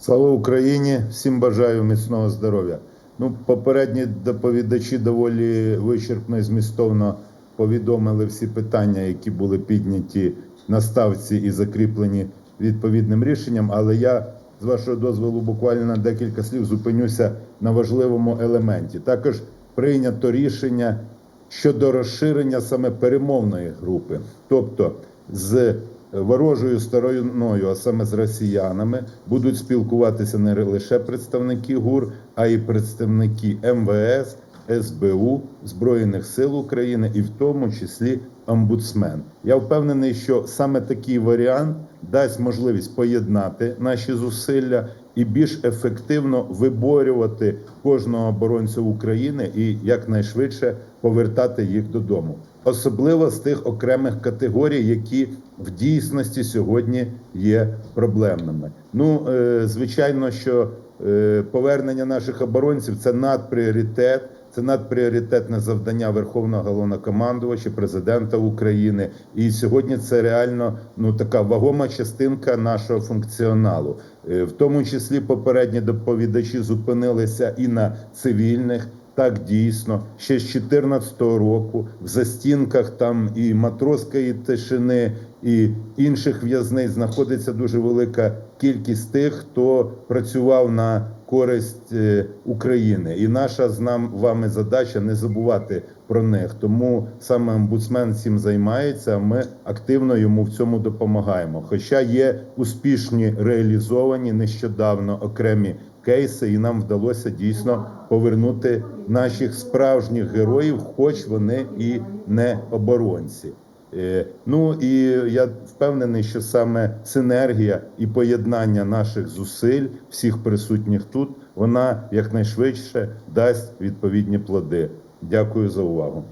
Слава Україні! Всім бажаю міцного здоров'я. Ну, попередні доповідачі доволі вичерпно і змістовно повідомили всі питання, які були підняті на ставці і закріплені відповідним рішенням. Але я, з вашого дозволу, буквально на декілька слів зупинюся на важливому елементі. Також прийнято рішення щодо розширення саме перемовної групи, тобто з ворожою стороною, а саме з росіянами, будуть спілкуватися не лише представники ГУР, а й представники МВС, СБУ, Збройних сил України і в тому числі омбудсмен. Я впевнений, що саме такий варіант дасть можливість поєднати наші зусилля і більш ефективно виборювати кожного оборонця України і якнайшвидше повертати їх додому, особливо з тих окремих категорій, які в дійсності сьогодні є проблемними. Ну е, звичайно, що е, повернення наших оборонців це надпріоритет. Це надпріоритетне завдання Верховного головнокомандувача, президента України. І сьогодні це реально ну така вагома частинка нашого функціоналу. Е, В тому числі попередні доповідачі зупинилися і на цивільних. Так дійсно, ще з 2014 року в застінках там і матросської тишини, і інших в'язниць знаходиться дуже велика кількість тих, хто працював на користь е, України. І наша з нам вами задача не забувати про них. Тому саме омбудсмен цим займається. а Ми активно йому в цьому допомагаємо. Хоча є успішні реалізовані нещодавно окремі кейси, і нам вдалося дійсно повернути наших справжніх героїв, хоч вони і не оборонці. Е, Ну і я впевнений, що саме синергія і поєднання наших зусиль, всіх присутніх тут, вона якнайшвидше дасть відповідні плоди. Дякую за увагу.